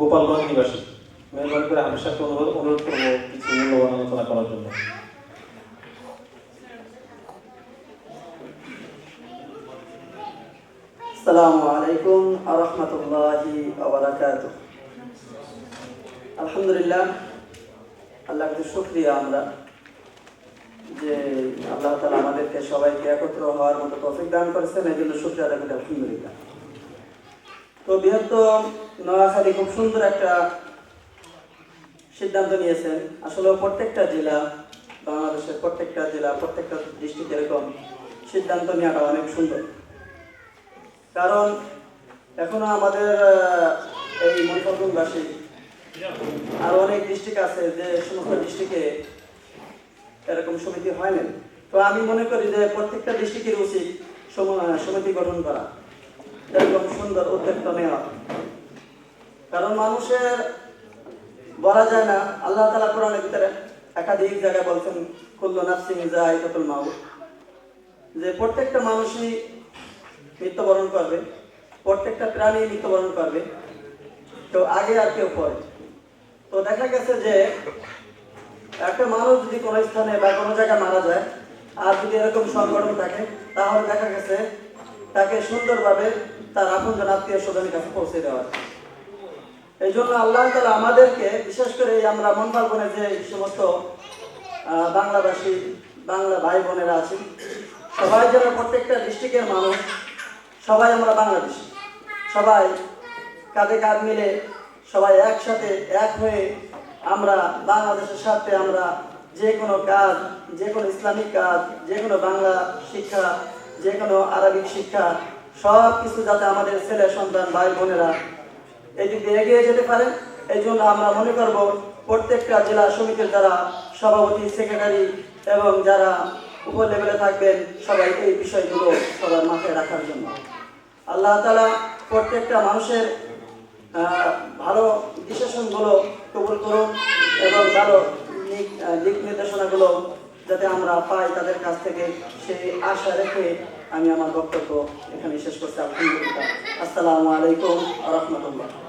গোপালগঞ্জ নিবাসী। মেহরবানি করে হাফিজ সাহেবকে অনুরোধ অনুরোধ করব কিছু মূল্যবান আলোচনা করার জন্য। আসসালামু আলাইকুম আরহামতুল্লাহি আলহামদুলিল্লাহ আল্লাহকে শুক্রিয়া আমরা যে আল্লাহ তালা আমাদেরকে সবাইকে একত্র হওয়ার মতো তফিক দান করেছেন। এই জন্য শুক্রিয়া আলহামদুলিল্লাহ। তো বৃহত্তম নোয়াখালী খুব সুন্দর একটা সিদ্ধান্ত নিয়েছেন। আসলে প্রত্যেকটা জেলা, বাংলাদেশের প্রত্যেকটা জেলা, প্রত্যেকটা ডিস্ট্রিক্ট এরকম সিদ্ধান্ত নেওয়াটা অনেক সুন্দর। কারণ এখনও আমাদের এই মনফলগুনবাসী আর অনেক ডিস্ট্রিক্ট আছে যে সমস্ত ডিস্ট্রিক্টে এরকম সমিতি হয় না তো আমি মনে করি যে প্রত্যেকটা ডিস্ট্রিক্টের উচিত সম- সমিতি গঠন করা। এরকম সুন্দর উদ্যোগটা নেওয়া। কারণ মানুষের বলা যায় না, আল্লাহ তালা কোরআনের ভিতরে একাধিক জায়গায় বলছেন, কুল্লু নাফসিং জায়গাতুল মাউত। যে প্রত্যেকটা মানুষই মৃত্যুবরণ করবে, প্রত্যেকটা প্রাণী মৃত্যুবরণ করবে, তো আগে আর কেউ পরে তো দেখা গেছে যে একটা মানুষ যদি কোনো স্থানে বা কোনো জায়গায় মারা যায়, আর যদি এরকম সংগঠন থাকে, তাহলে দেখা গেছে তাকে সুন্দরভাবে তার আপনজন আত্মীয় স্বজনের কাছে পৌঁছে দেওয়া হয়। এই জন্য আল্লাহ তালা আমাদেরকে, বিশেষ করে আমরা মন পালবনে যে সমস্ত বাংলাভাষী বাংলা ভাই বোনেরা আছি সবাই যেন প্রত্যেকটা ডিস্ট্রিক্টের মানুষ, সবাই আমরা বাংলাদেশি সবাই কাঁধে কাঁধ মিলে সবাই একসাথে এক হয়ে আমরা বাংলাদেশের সাথে আমরা যে কোনো কাজ, যে কোনো ইসলামিক কাজ, যে কোনো বাংলা শিক্ষা, যে কোনো আরবিক শিক্ষা সব কিছু যাতে আমাদের ছেলে, সন্তান, ভাই, বোনেরা এই দিকে এগিয়ে যেতে পারে। এই জন্য আমরা মনে করব প্রত্যেকটা জেলা সমিতির যারা সভাপতি, সেক্রেটারি এবং যারা উপর লেভেলে থাকবেন, সবাই এই বিষয়গুলো সবার মাথায় রাখার জন্য। আল্লাহ তালা প্রত্যেকটা মানুষের ভালো ডিসিশনগুলো কবুল করুন এবং ভালো দিক নির্দেশনাগুলো যাতে আমরা পাই তাদের কাছ থেকে, সেই আশা রেখে আমি আমার বক্তব্য এখানে শেষ করছি। আলহামদুলিল্লাহ। আসসালামু আলাইকুম রহমতুল্লাহ।